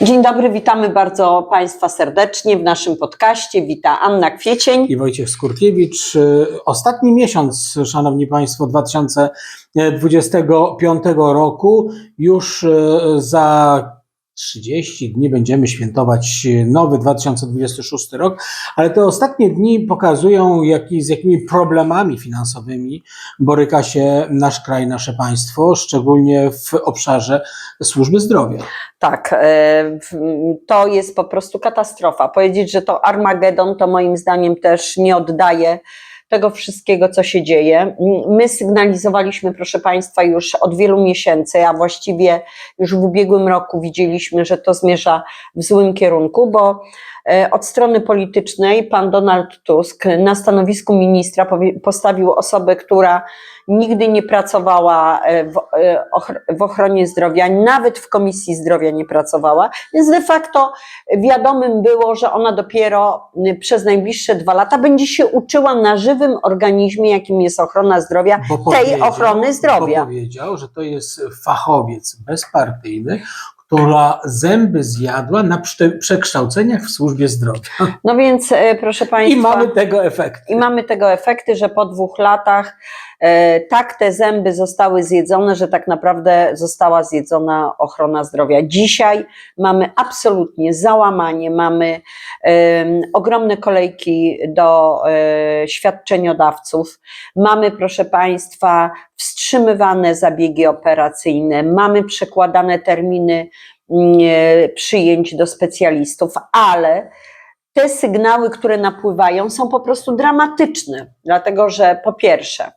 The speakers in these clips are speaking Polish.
Dzień dobry, witamy bardzo Państwa serdecznie w naszym podcaście. Wita Anna Kwiecień. i Wojciech Skurkiewicz. Y, Ostatni miesiąc, Szanowni Państwo, 2025 roku. Już y, za 30 dni będziemy świętować nowy 2026 rok, ale te ostatnie dni pokazują, jaki, z jakimi problemami finansowymi boryka się nasz kraj, nasze państwo, szczególnie w obszarze służby zdrowia. Tak, e, to jest po prostu katastrofa. Powiedzieć, że to Armagedon, to moim zdaniem też nie oddaje tego wszystkiego, co się dzieje. My sygnalizowaliśmy, proszę Państwa, już od wielu miesięcy, a właściwie już w ubiegłym roku widzieliśmy, że to zmierza w złym kierunku, bo od strony politycznej pan Donald Tusk na stanowisku ministra postawił osobę, która nigdy nie pracowała e, w, e, w ochronie zdrowia, nawet w Komisji Zdrowia nie pracowała, więc de facto wiadomym było, że ona dopiero przez najbliższe dwa lata będzie się uczyła na żywym organizmie, jakim jest ochrona zdrowia, tej ochrony zdrowia. Bo powiedział, że to jest fachowiec bezpartyjny, która zęby zjadła na prze- przekształceniach w służbie zdrowia. No więc, e, proszę Państwa. I mamy tego efekt. I mamy tego efekty, że po dwóch latach tak te zęby zostały zjedzone, że tak naprawdę została zjedzona ochrona zdrowia. Dzisiaj mamy absolutnie załamanie, mamy ogromne kolejki do e, świadczeniodawców, mamy, proszę Państwa, wstrzymywane zabiegi operacyjne, mamy przekładane terminy mm, e, przyjęć do specjalistów, ale te sygnały, które napływają, są po prostu dramatyczne, dlatego że po pierwsze, e,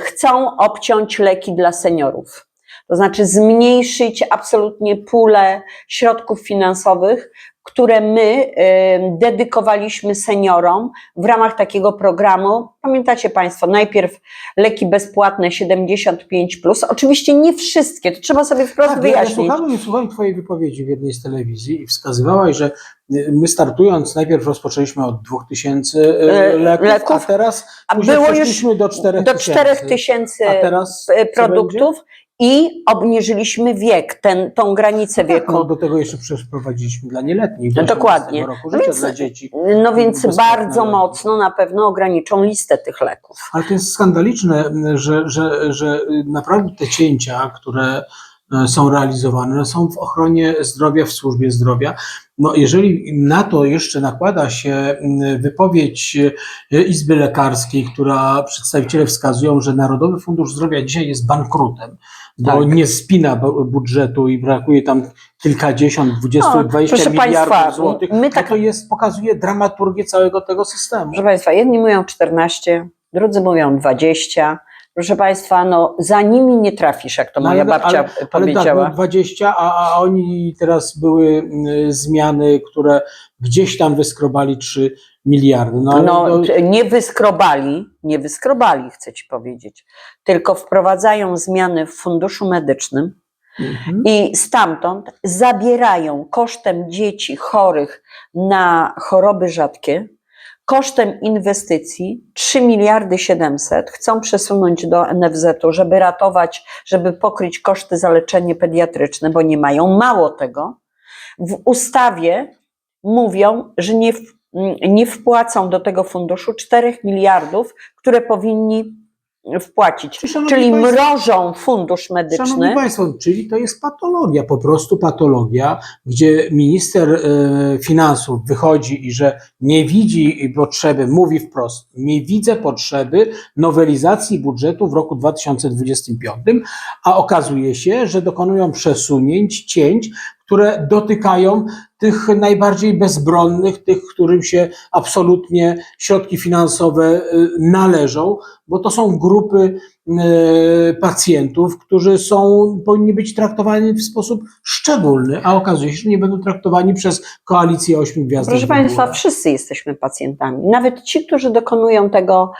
chcą obciąć leki dla seniorów, to znaczy zmniejszyć absolutnie pulę środków finansowych, które my e, dedykowaliśmy seniorom w ramach takiego programu. Pamiętacie Państwo, najpierw leki bezpłatne 75, oczywiście nie wszystkie, to trzeba sobie wprost Tak, ja, ja wyjaśnić. słuchałem, słuchałem Twojej wypowiedzi w jednej z telewizji i wskazywałaś, że my startując najpierw rozpoczęliśmy od 2000 y, E, leków, leków, a teraz a było już do 4000. do 4000 A teraz e, co produktów i obniżyliśmy wiek, ten, tą granicę będzie? Tak, no, wieku. do tego jeszcze przecież wprowadziliśmy dla nieletnich. No dokładnie. Roku No życia więc- dla dzieci. No więc bardzo mocno na pewno ograniczą listę tych leków. Ale to jest skandaliczne, że, że, że naprawdę te cięcia, które e, są realizowane, są w ochronie zdrowia, w służbie zdrowia. No jeżeli na to jeszcze nakłada się mm, wypowiedź e, Izby Lekarskiej, która przedstawiciele wskazują, że Narodowy Fundusz Zdrowia dzisiaj jest bankrutem, bo Tak. nie spina bu- budżetu i brakuje tam kilkadziesiąt, dwudziestu, No, dwadzieścia miliardów państwa, złotych, my tak- to jest, pokazuje dramaturgię całego tego systemu. Proszę Państwa, jedni mówią 14, drudzy mówią 20. Proszę Państwa, no za nimi nie trafisz, jak to No, moja ale- babcia ale- Ale powiedziała. tak, no 20, a, a oni teraz były y, zmiany, które gdzieś tam wyskrobali 3 miliardy. No, No, to, nie wyskrobali, nie wyskrobali, chcę Ci powiedzieć, tylko wprowadzają zmiany w funduszu medycznym, Mhm. i stamtąd zabierają kosztem dzieci chorych na choroby rzadkie, kosztem inwestycji 3 miliardy 700 chcą przesunąć do NFZ-u, żeby ratować, żeby pokryć koszty za leczenie pediatryczne, bo nie mają. Mało tego, w ustawie mówią, że nie, nie wpłacą do tego funduszu 4 miliardów, które powinni wpłacić. Czyli, szanowni Czyli państwo- mrożą fundusz medyczny. Szanowni Państwo, czyli to jest patologia, po prostu patologia, gdzie minister e, finansów wychodzi i że nie widzi potrzeby, mówi wprost, nie widzę potrzeby nowelizacji budżetu w roku 2025, a okazuje się, że dokonują przesunięć, cięć, które dotykają tych najbardziej bezbronnych, tych, którym się absolutnie środki finansowe e, należą, bo to są grupy e, pacjentów, którzy są, powinni być traktowani w sposób szczególny, a okazuje się, że nie będą traktowani przez koalicję ośmiu gwiazd. Proszę Państwa, wszyscy jesteśmy pacjentami. Nawet ci, którzy dokonują tego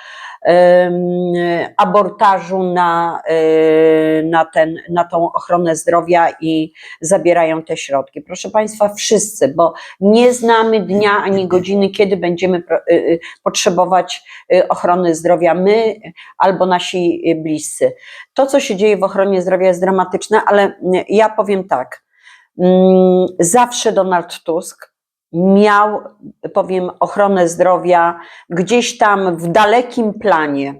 abortażu na, e, na, ten, na tą ochronę zdrowia i zabierają te środki. Proszę Państwa, wszyscy, bo nie znamy dnia ani godziny, kiedy będziemy e, e, potrzebować ochrony zdrowia my albo nasi bliscy. To, co się dzieje w ochronie zdrowia jest dramatyczne, ale ja powiem tak. mm, zawsze Donald Tusk miał, powiem, ochronę zdrowia gdzieś tam w dalekim planie.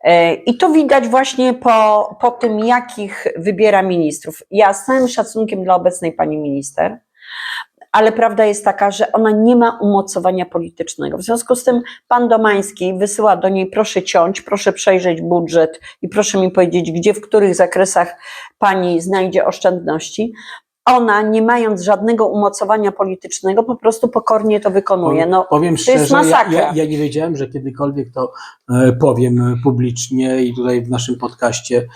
E, I to widać właśnie po, po tym, jakich wybiera ministrów. Ja z całym szacunkiem dla obecnej pani minister, ale prawda jest taka, że ona nie ma umocowania politycznego. W związku z tym pan Domański wysyła do niej, proszę ciąć, proszę przejrzeć budżet i proszę mi powiedzieć, gdzie, w których zakresach pani znajdzie oszczędności. Ona, nie mając żadnego umocowania politycznego, po prostu pokornie to wykonuje. No, powiem to jest szczerze, ja, masakra. ja, ja nie wiedziałem, że kiedykolwiek to e, powiem e, publicznie i tutaj w naszym podcaście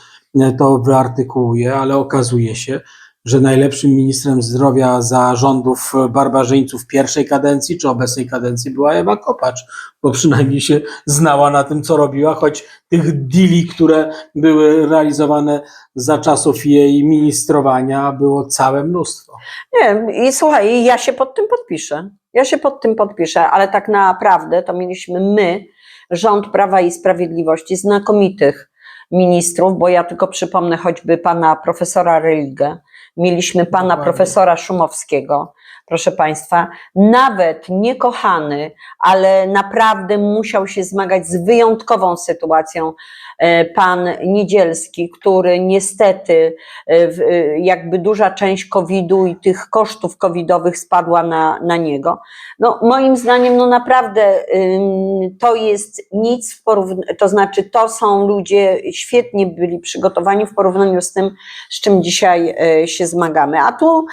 e, to wyartykułuję, ale okazuje się, że najlepszym ministrem zdrowia za rządów barbarzyńców pierwszej kadencji czy obecnej kadencji była Ewa Kopacz, bo przynajmniej się znała na tym, co robiła, choć tych deali, które były realizowane za czasów jej ministrowania, było całe mnóstwo. Nie, i słuchaj, ja się pod tym podpiszę. Ja się pod tym podpiszę, ale tak naprawdę to mieliśmy my, rząd Prawa i Sprawiedliwości, znakomitych ministrów, bo ja tylko przypomnę choćby pana profesora Religę, mieliśmy pana Dokładnie. profesora Szumowskiego, proszę państwa, nawet niekochany, ale naprawdę musiał się zmagać z wyjątkową sytuacją e, pan Niedzielski, który niestety e, e, jakby duża część COVID-u i tych kosztów covidowych spadła na, na niego. No, moim zdaniem, no naprawdę to jest nic w porównaniu, to znaczy to są ludzie świetnie byli przygotowani w porównaniu z tym, z czym dzisiaj się zmagamy. A tu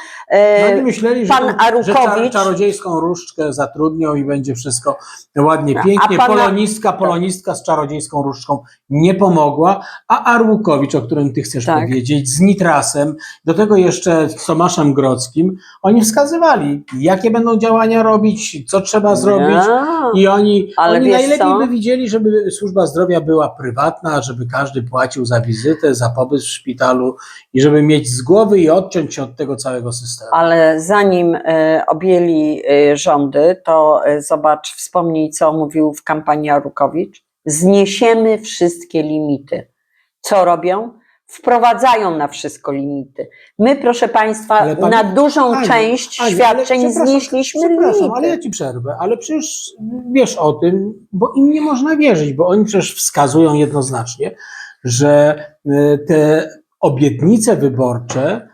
No myśleli, pan to, że czarodziejską różdżkę zatrudnią i będzie wszystko ładnie, a pięknie. pana- Polonistka, polonistka z czarodziejską różdżką nie pomogła, a Arłukowicz, o którym ty chcesz Tak. powiedzieć, z Nitrasem, do tego jeszcze z Tomaszem Grodzkim, oni wskazywali, jakie będą działania robić, co trzeba zrobić. Ja. I oni, Ale oni najlepiej co? by widzieli, żeby służba zdrowia była prywatna, żeby każdy płacił za wizytę, za pobyt w szpitalu i żeby mieć z głowy i odciąć się od tego całego systemu. Ale zanim e, objęli e, rządy, to e, zobacz, wspomnij, co mówił w kampanii Arukowicz. Zniesiemy wszystkie limity. Co robią? Wprowadzają na wszystko limity. My, proszę Państwa, Ale pani- na dużą część ale świadczeń przepraszam, znieśliśmy Przepraszam, limity. ale ja ci przerwę, ale przecież wiesz o tym, bo im nie można wierzyć, bo oni przecież wskazują jednoznacznie, że e, te obietnice wyborcze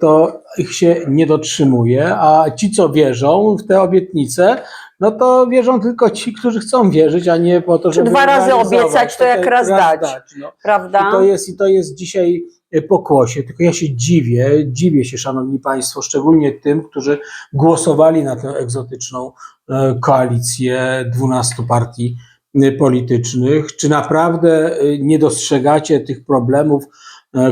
to ich się nie dotrzymuje, a ci, co wierzą w te obietnice, no to wierzą tylko ci, którzy chcą wierzyć, a nie po to, żeby dwa razy obiecać, to jak raz dać. no. Prawda? I to jest, i to jest dzisiaj e, pokłosie. Tylko ja się dziwię, dziwię się, szanowni państwo, szczególnie tym, którzy głosowali na tę egzotyczną e, koalicję 12 partii e, politycznych. Czy naprawdę e, nie dostrzegacie tych problemów, e,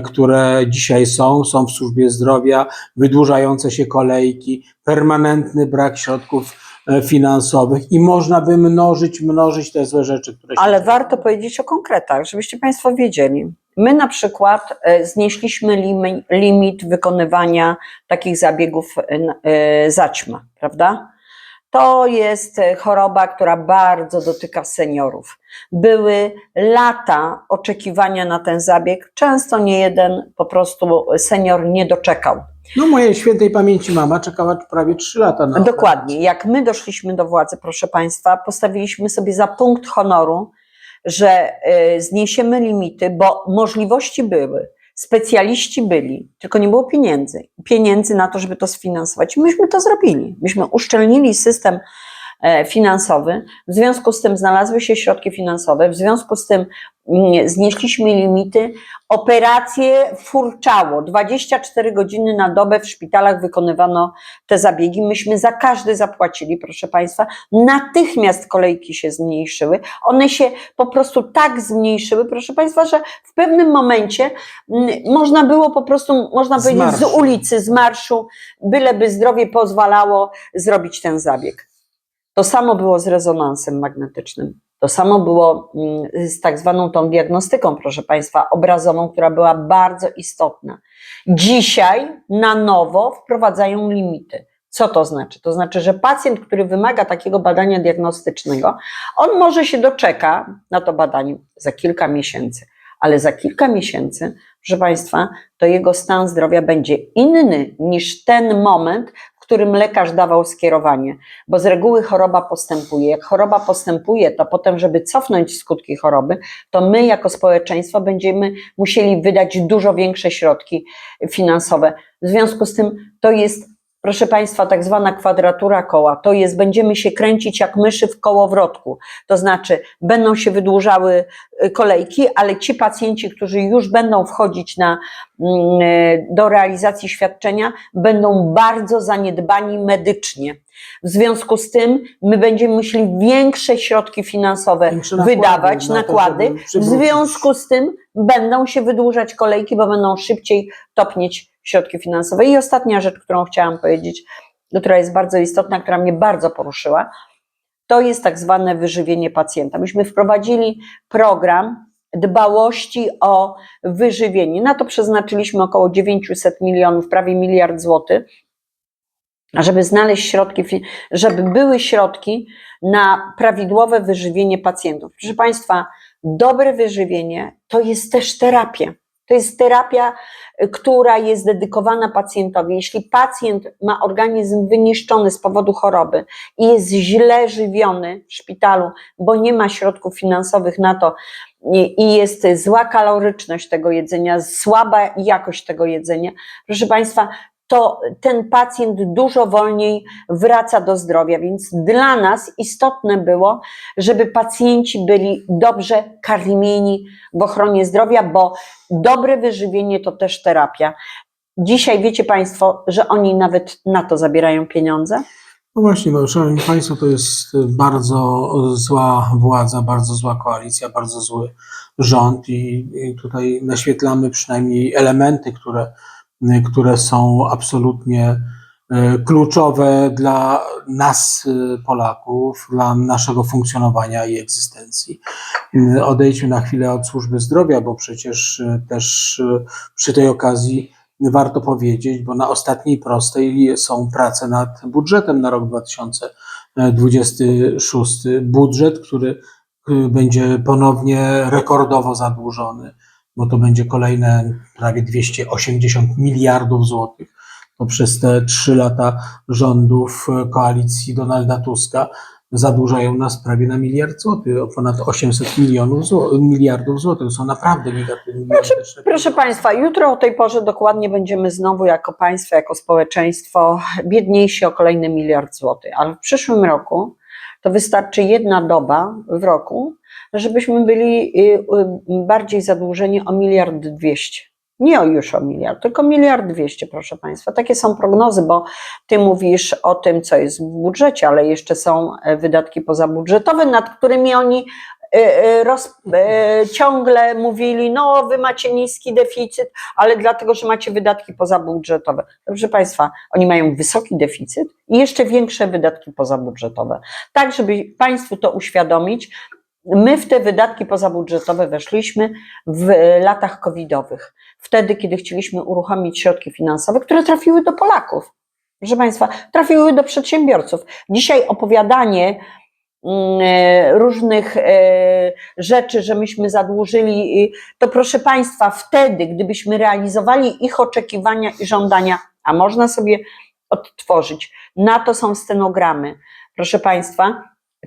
które dzisiaj są, są w służbie zdrowia, wydłużające się kolejki, permanentny brak środków e, finansowych i można by mnożyć, mnożyć te złe rzeczy, które się Ale dzieją. warto powiedzieć o konkretach, żebyście Państwo wiedzieli. My na przykład e, znieśliśmy limi- limit wykonywania takich zabiegów e, e, zaćma, prawda? To jest e, choroba, która bardzo dotyka seniorów. Były lata oczekiwania na ten zabieg. Często nie jeden po prostu senior nie doczekał. No mojej świętej pamięci mama czekała prawie 3 lata na Dokładnie. Jak my doszliśmy do władzy, proszę Państwa, postawiliśmy sobie za punkt honoru, że y, zniesiemy limity, bo możliwości były, specjaliści byli, tylko nie było pieniędzy. Pieniędzy na to, żeby to sfinansować. Myśmy to zrobili. Myśmy uszczelnili system e, finansowy, w związku z tym znalazły się środki finansowe, w związku z tym znieśliśmy limity. Operacje furczało, 24 godziny na dobę w szpitalach wykonywano te zabiegi. Myśmy za każdy zapłacili, proszę Państwa. Natychmiast kolejki się zmniejszyły. One się po prostu tak zmniejszyły, proszę Państwa, że w pewnym momencie mm, można było po prostu, można Z powiedzieć, z ulicy, z marszu, byleby zdrowie pozwalało zrobić ten zabieg. To samo było z rezonansem magnetycznym. To samo było mm, z tak zwaną tą diagnostyką, proszę Państwa, obrazową, która była bardzo istotna. Dzisiaj na nowo wprowadzają limity. Co to znaczy? To znaczy, że pacjent, który wymaga takiego badania diagnostycznego, on może się doczeka na to badanie za kilka miesięcy, ale za kilka miesięcy proszę Państwa, to jego stan zdrowia będzie inny niż ten moment, którym lekarz dawał skierowanie, bo z reguły choroba postępuje. Jak choroba postępuje, to potem, żeby cofnąć skutki choroby, to my jako społeczeństwo będziemy musieli wydać dużo większe środki finansowe. W związku z tym to jest, proszę Państwa, tak zwana kwadratura koła. To jest, będziemy się kręcić jak myszy w kołowrotku. To znaczy, będą się wydłużały y, kolejki, ale ci pacjenci, którzy już będą wchodzić na, mm, y, do realizacji świadczenia, będą bardzo zaniedbani medycznie. W związku z tym my będziemy musieli większe środki finansowe Większe nakłady wydawać, na to, nakłady. żeby W przywrócić. związku z tym będą się wydłużać kolejki, bo będą szybciej topnieć środki finansowe. I ostatnia rzecz, którą chciałam powiedzieć, która jest bardzo istotna, która mnie bardzo poruszyła, to jest tak zwane wyżywienie pacjenta. Myśmy wprowadzili program dbałości o wyżywienie. Na to przeznaczyliśmy około 900 milionów, prawie miliard złotych, żeby znaleźć środki, żeby były środki na prawidłowe wyżywienie pacjentów. Proszę Państwa, dobre wyżywienie to jest też terapia. To jest terapia, y, która jest dedykowana pacjentowi. Jeśli pacjent ma organizm wyniszczony z powodu choroby i jest źle żywiony w szpitalu, bo nie ma środków finansowych na to i i jest zła kaloryczność tego jedzenia, słaba jakość tego jedzenia, proszę Państwa, to ten pacjent dużo wolniej wraca do zdrowia. Więc dla nas istotne było, żeby pacjenci byli dobrze karmieni w ochronie zdrowia, bo dobre wyżywienie to też terapia. Dzisiaj wiecie Państwo, że oni nawet na to zabierają pieniądze? No właśnie, bo szanowni państwo, to jest bardzo zła władza, bardzo zła koalicja, bardzo zły rząd i tutaj naświetlamy przynajmniej elementy, które, które są absolutnie e, kluczowe dla nas, e, Polaków, dla naszego funkcjonowania i egzystencji. Odejdźmy na chwilę od służby zdrowia, bo przecież też przy tej okazji warto powiedzieć, bo na ostatniej prostej są prace nad budżetem na rok 2026. Budżet, który y, będzie ponownie rekordowo zadłużony, bo to będzie kolejne prawie 280 miliardów złotych. To przez te trzy lata rządów y, koalicji Donalda Tuska zadłużają nas prawie na miliard złotych, ponad 800 milionów zł, miliardów złotych. To są naprawdę negatywne. gigantyczne Proszę Państwa, jutro o tej porze dokładnie będziemy znowu jako państwo, jako społeczeństwo biedniejsi o kolejny miliard złotych, ale w przyszłym roku to wystarczy jedna doba w roku, żebyśmy byli y, y, bardziej zadłużeni o miliard dwieście. Nie o już o miliard, tylko miliard dwieście, proszę Państwa. Takie są prognozy, bo Ty mówisz o tym, co jest w budżecie, ale jeszcze są e, wydatki pozabudżetowe, nad którymi oni roz, e, ciągle mówili, no wy macie niski deficyt, ale dlatego, że macie wydatki pozabudżetowe. Proszę Państwa, oni mają wysoki deficyt i jeszcze większe wydatki pozabudżetowe. Tak, żeby Państwu to uświadomić, my w te wydatki pozabudżetowe weszliśmy w latach covidowych. Wtedy, kiedy chcieliśmy uruchomić środki finansowe, które trafiły do Polaków. Proszę Państwa, trafiły do przedsiębiorców. Dzisiaj opowiadanie różnych e, rzeczy, że myśmy zadłużyli, to proszę Państwa, wtedy, gdybyśmy realizowali ich oczekiwania i żądania, a można sobie odtworzyć, na to są stenogramy, proszę Państwa,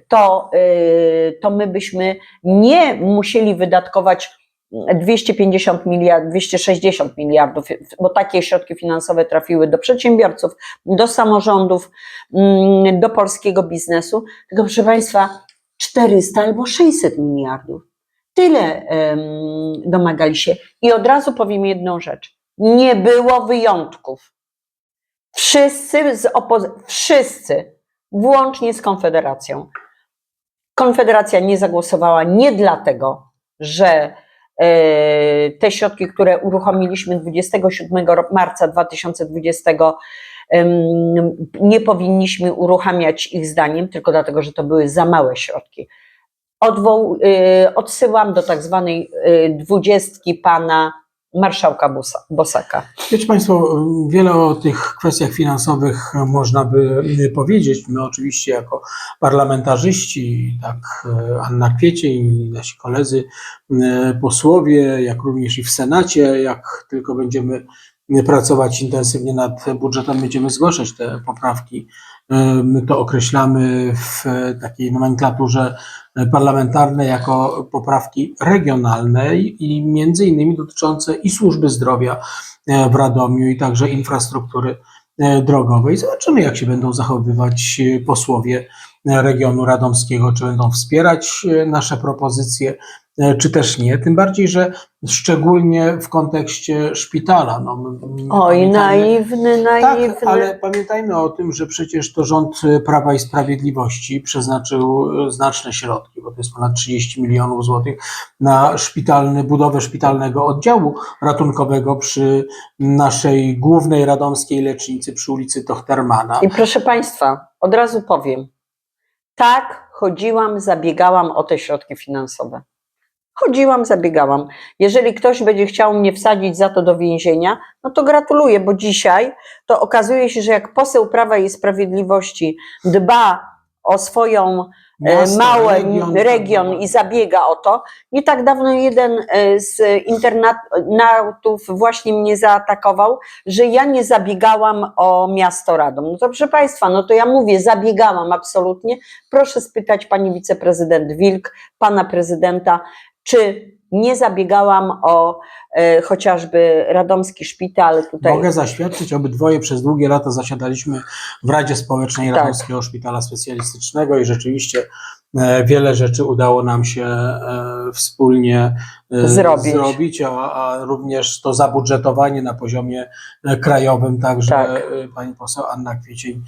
to, y, to my byśmy nie musieli wydatkować 250 miliardów, 260 miliardów, bo takie środki finansowe trafiły do przedsiębiorców, do samorządów, mm, do polskiego biznesu, tylko proszę Państwa, 400 albo 600 miliardów. Tyle em, domagali się. I od razu powiem jedną rzecz. Nie było wyjątków. Wszyscy z opozy- wszyscy, włącznie z Konfederacją. Konfederacja nie zagłosowała nie dlatego, że te środki, które uruchomiliśmy 27 ro- marca 2020, em, nie powinniśmy uruchamiać ich zdaniem, tylko dlatego, że to były za małe środki. Odwoł, e, odsyłam do tak zwanej e, dwudziestki pana marszałka Bosa- Bosaka. Wiecie Państwo, wiele o tych kwestiach finansowych można by powiedzieć. My oczywiście jako parlamentarzyści, tak e, Anna Kwiecień nasi koledzy e, posłowie, jak również i w Senacie, jak tylko będziemy pracować intensywnie nad budżetem, będziemy zgłaszać te poprawki. E, My to określamy w takiej nomenklaturze parlamentarnej jako poprawki regionalne i między innymi dotyczące i służby zdrowia e, w Radomiu i także infrastruktury e, drogowej. Zobaczymy, jak się będą zachowywać e, posłowie e, regionu radomskiego, czy będą wspierać e, nasze propozycje, e, czy też nie. Tym bardziej, że szczególnie w kontekście szpitala. No, Oj, naiwny, naiwny. tak, ale pamiętajmy o tym, że przecież to rząd e, Prawa i Sprawiedliwości przeznaczył e, znaczne środki, bo to jest ponad 30 milionów złotych na szpitalny, budowę szpitalnego oddziału ratunkowego przy naszej głównej radomskiej lecznicy przy ulicy Tochtermana. I proszę Państwa, od razu powiem, tak, chodziłam, zabiegałam o te środki finansowe. Chodziłam, zabiegałam. Jeżeli ktoś będzie chciał mnie wsadzić za to do więzienia, no to gratuluję, bo dzisiaj to okazuje się, że jak poseł Prawa i Sprawiedliwości dba o swoją e, Miasto, małe region, region, tak. i zabiega o to. Nie tak dawno jeden e, z internautów właśnie mnie zaatakował, że ja nie zabiegałam o miasto Radom. No to proszę Państwa, no to ja mówię, zabiegałam absolutnie. Proszę spytać Pani wiceprezydent Wilk, Pana prezydenta, czy nie zabiegałam o e, chociażby radomski szpital tutaj. Mogę zaświadczyć, obydwoje przez długie lata zasiadaliśmy w Radzie Społecznej Tak. Radomskiego Szpitala Specjalistycznego i rzeczywiście e, wiele rzeczy udało nam się e, wspólnie e, Zrobić. zrobić a, a również to zabudżetowanie na poziomie e, krajowym, także Tak. e, pani poseł Anna Kwiecień,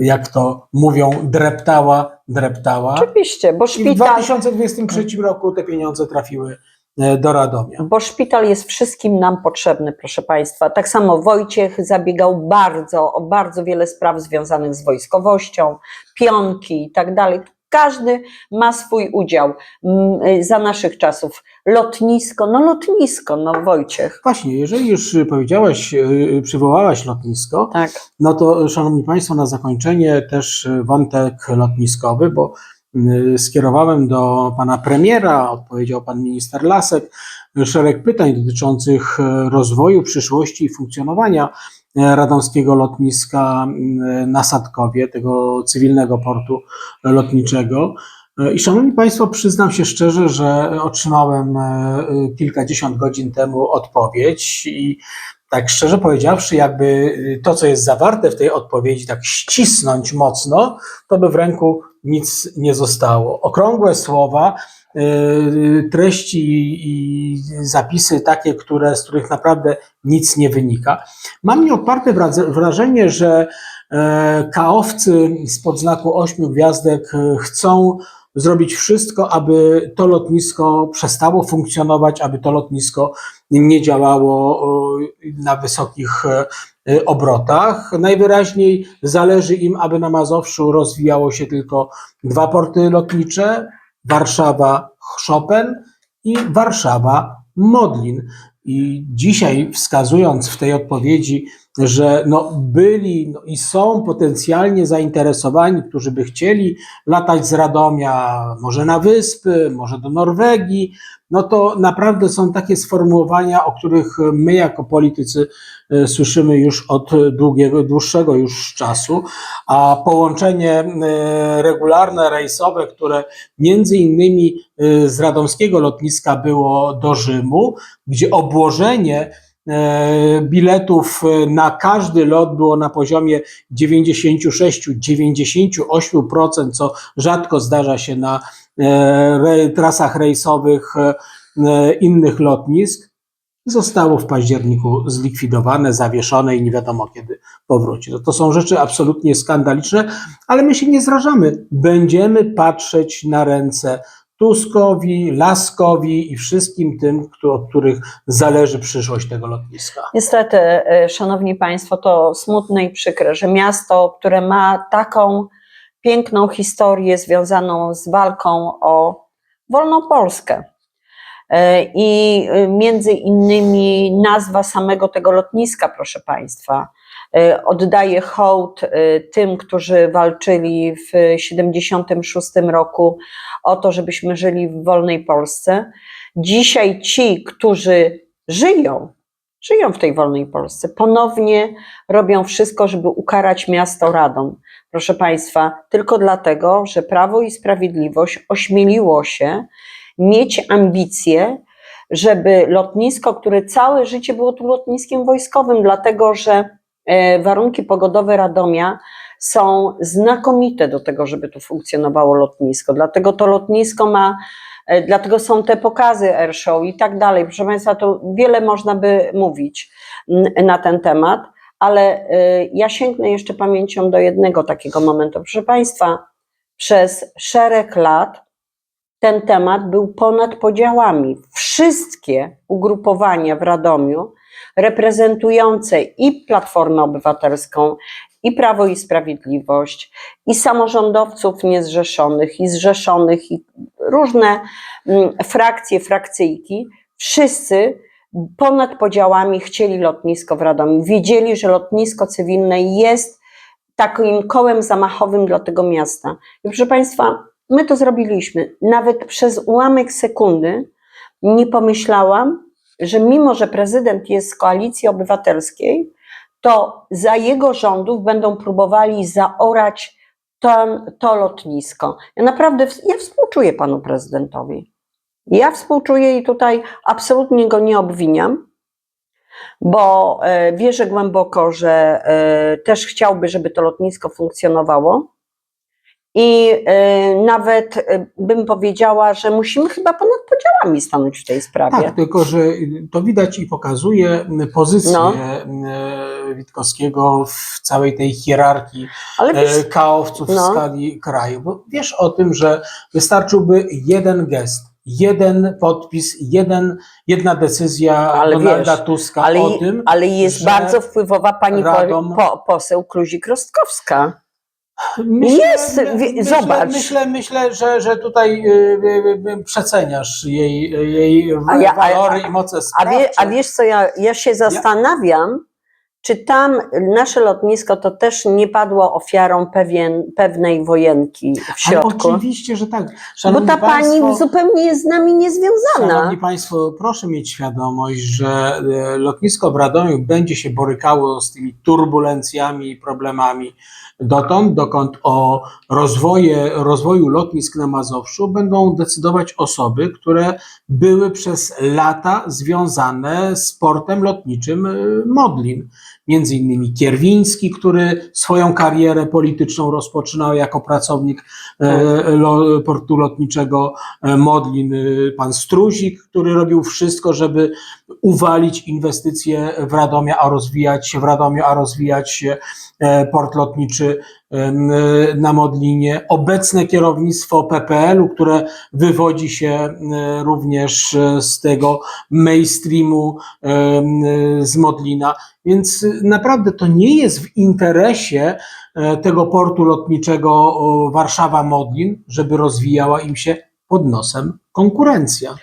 jak to mówią, dreptała, dreptała. Oczywiście, bo I w szpital, 2023 roku te pieniądze trafiły e, do Radomia. bo szpital jest wszystkim nam potrzebny, proszę Państwa. Tak samo Wojciech zabiegał bardzo o bardzo wiele spraw związanych z wojskowością, pionki i tak dalej. Każdy ma swój udział Mm, y, za naszych czasów. Lotnisko, no lotnisko, no Wojciech. Właśnie, jeżeli już powiedziałaś, e, przywołałaś lotnisko, Tak. No to, Szanowni Państwo, na zakończenie też wątek lotniskowy, bo y, skierowałem do pana premiera, odpowiedział pan minister Lasek, szereg pytań dotyczących y, rozwoju, przyszłości i funkcjonowania y, radomskiego lotniska y, na Sadkowie, tego cywilnego portu lotniczego. Y, I Szanowni Państwo, przyznam się szczerze, że otrzymałem y, kilkadziesiąt godzin temu odpowiedź i tak szczerze powiedziawszy, jakby to, co jest zawarte w tej odpowiedzi, tak ścisnąć mocno, to by w ręku nic nie zostało. Okrągłe słowa, treści i zapisy takie, które, z których naprawdę nic nie wynika. Mam nieodparte wrażenie, że e, kaowcy spod znaku ośmiu gwiazdek e, chcą zrobić wszystko, aby to lotnisko przestało funkcjonować, aby to lotnisko nie działało na wysokich e, obrotach. Najwyraźniej zależy im, aby na Mazowszu rozwijało się tylko dwa porty lotnicze: Warszawa Chopin i Warszawa Modlin. I dzisiaj wskazując w tej odpowiedzi, że no byli no i są potencjalnie zainteresowani, którzy by chcieli latać z Radomia, może na wyspy, może do Norwegii, no to naprawdę są takie sformułowania, o których my jako politycy e, słyszymy już od długiego, dłuższego już czasu, a połączenie e, regularne, rejsowe, które między innymi e, z radomskiego lotniska było do Rzymu, gdzie obłożenie biletów na każdy lot było na poziomie 96-98%, co rzadko zdarza się na trasach rejsowych e, e, innych lotnisk, zostało w październiku zlikwidowane, zawieszone i nie wiadomo kiedy powróci. No to są rzeczy absolutnie skandaliczne, ale my się nie zrażamy. Będziemy patrzeć na ręce Tuskowi, Laskowi i wszystkim tym, od których zależy przyszłość tego lotniska. Niestety, e, szanowni państwo, to smutne i przykre, że miasto, które ma taką piękną historię związaną z walką o wolną Polskę, E, I e, między innymi nazwa samego tego lotniska, proszę Państwa, e, oddaje hołd tym, którzy walczyli w 76 roku o to, żebyśmy żyli w wolnej Polsce. Dzisiaj ci, którzy żyją, żyją w tej wolnej Polsce, ponownie robią wszystko, żeby ukarać miasto Radom. Proszę Państwa, tylko dlatego, że Prawo i Sprawiedliwość ośmieliło się mieć ambicje, żeby lotnisko, które całe życie było tu lotniskiem wojskowym, dlatego że e, warunki pogodowe Radomia są znakomite do tego, żeby tu funkcjonowało lotnisko. Dlatego to lotnisko ma, dlatego są te pokazy airshow i tak dalej. Proszę Państwa, to wiele można by mówić mm, na ten temat, ale e, ja sięgnę jeszcze pamięcią do jednego takiego momentu. Proszę Państwa, przez szereg lat ten temat był ponad podziałami. Wszystkie ugrupowania w Radomiu reprezentujące i Platformę Obywatelską, i Prawo i Sprawiedliwość, i samorządowców niezrzeszonych, i zrzeszonych, i różne mm, frakcje, frakcyjki, wszyscy ponad podziałami chcieli lotnisko w Radomiu. Wiedzieli, że lotnisko cywilne jest takim kołem zamachowym dla tego miasta. I proszę Państwa, my to zrobiliśmy. Nawet przez ułamek sekundy nie pomyślałam, że mimo, że prezydent jest z koalicji obywatelskiej, to za jego rządów będą próbowali zaorać to, to lotnisko. Ja naprawdę ja współczuję panu prezydentowi. Ja współczuję i tutaj absolutnie go nie obwiniam, bo e, wierzę głęboko, że e, też chciałby, żeby to lotnisko funkcjonowało. I e, nawet e, bym powiedziała, że musimy chyba ponad podziałami stanąć w tej sprawie. Tak, tylko że to widać i pokazuje pozycję No. e, Witkowskiego w całej tej hierarchii wiesz, kaowców w no. skali kraju. Bo wiesz o tym, że wystarczyłby jeden gest, jeden podpis, jeden, jedna decyzja Ale Donalda wiesz, Tuska ale, o tym, ale jest bardzo wpływowa pani Radom- po, poseł Kluzik-Rostkowska. Myślę, Jest, myślę, zobacz. Myślę, myślę że, że tutaj y, y, y, przeceniasz jej, jej A ja- a- walory i moce A, sprawcze. wie, a wiesz co, ja, ja się zastanawiam, czy tam nasze lotnisko to też nie padło ofiarą pewien, pewnej wojenki w Ale środku. oczywiście, że tak. Bo Szanowni ta państwo, pani zupełnie jest z nami niezwiązana. Szanowni Państwo, proszę mieć świadomość, że e, lotnisko w Radomiu będzie się borykało z tymi turbulencjami i problemami dotąd, dokąd o rozwoje, rozwoju lotnisk na Mazowszu będą decydować osoby, które były przez lata związane z portem lotniczym e, Modlin. Między innymi Kierwiński, który swoją karierę polityczną rozpoczynał jako pracownik e, lo, portu lotniczego e, Modlin, e, pan Struzik, który robił wszystko, żeby uwalić inwestycje w Radomia, a rozwijać się w Radomiu, a rozwijać się e, port lotniczy e, na Modlinie. Obecne kierownictwo PPL-u, które wywodzi się e, również z tego mainstreamu z Modlina. Więc naprawdę to nie jest w interesie tego portu lotniczego Warszawa-Modlin, żeby rozwijała im się pod nosem konkurencja.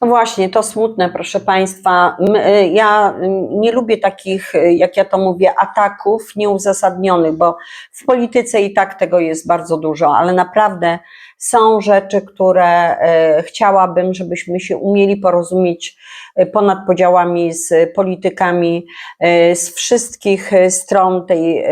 No właśnie, to smutne, proszę Państwa. Y, Ja nie lubię takich, y, jak ja to mówię, ataków nieuzasadnionych, bo w polityce i tak tego jest bardzo dużo, ale naprawdę są rzeczy, które y, chciałabym, żebyśmy się umieli porozumieć ponad podziałami z politykami z wszystkich stron tej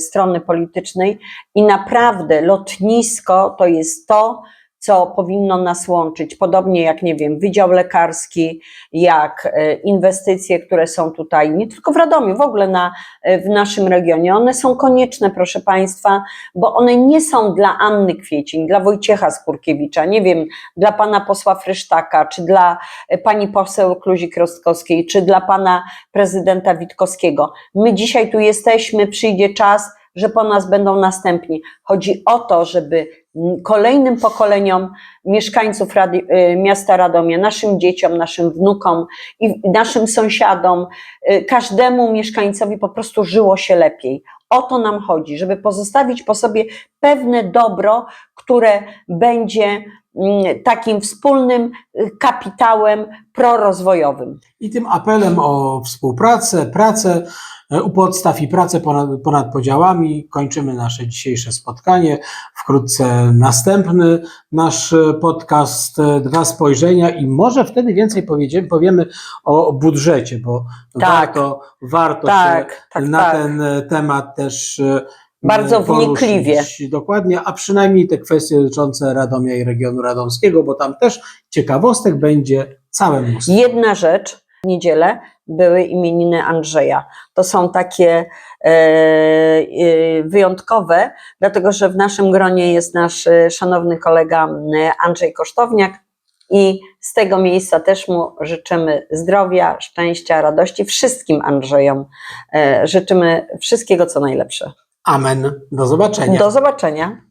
strony politycznej i naprawdę lotnisko to jest to, co powinno nas łączyć. Podobnie jak, nie wiem, Wydział Lekarski, jak e, inwestycje, które są tutaj, nie tylko w Radomiu, w ogóle na, e, w naszym regionie. One są konieczne, proszę Państwa, bo one nie są dla Anny Kwiecień, dla Wojciecha Skurkiewicza, nie wiem, dla pana posła Frysztaka, czy dla e, pani poseł Kluzik-Rostkowskiej, czy dla pana prezydenta Witkowskiego. My dzisiaj tu jesteśmy, przyjdzie czas, że po nas będą następni. Chodzi o to, żeby kolejnym pokoleniom mieszkańców Rady, y, miasta Radomia, naszym dzieciom, naszym wnukom i naszym sąsiadom, y, każdemu mieszkańcowi po prostu żyło się lepiej. O to nam chodzi, żeby pozostawić po sobie pewne dobro, które będzie takim wspólnym y, kapitałem prorozwojowym. I tym apelem o współpracę, pracę e, u podstaw i pracę ponad, ponad podziałami kończymy nasze dzisiejsze spotkanie. Wkrótce następny nasz e, podcast e, Dwa Spojrzenia i może wtedy więcej powiedziemy, powiemy o budżecie, bo Tak. warto, warto się Tak, tak, na tak. ten temat też e, Bardzo poruszyć. wnikliwie. Dokładnie, a przynajmniej te kwestie dotyczące Radomia i regionu radomskiego, bo tam też ciekawostek będzie całe mnóstwo. Jedna rzecz, w niedzielę były imieniny Andrzeja. To są takie e, e, wyjątkowe, dlatego że w naszym gronie jest nasz e, szanowny kolega m, Andrzej Kosztowniak i z tego miejsca też mu życzymy zdrowia, szczęścia, radości. Wszystkim Andrzejom e, życzymy wszystkiego co najlepsze. Amen. Do zobaczenia. Do zobaczenia.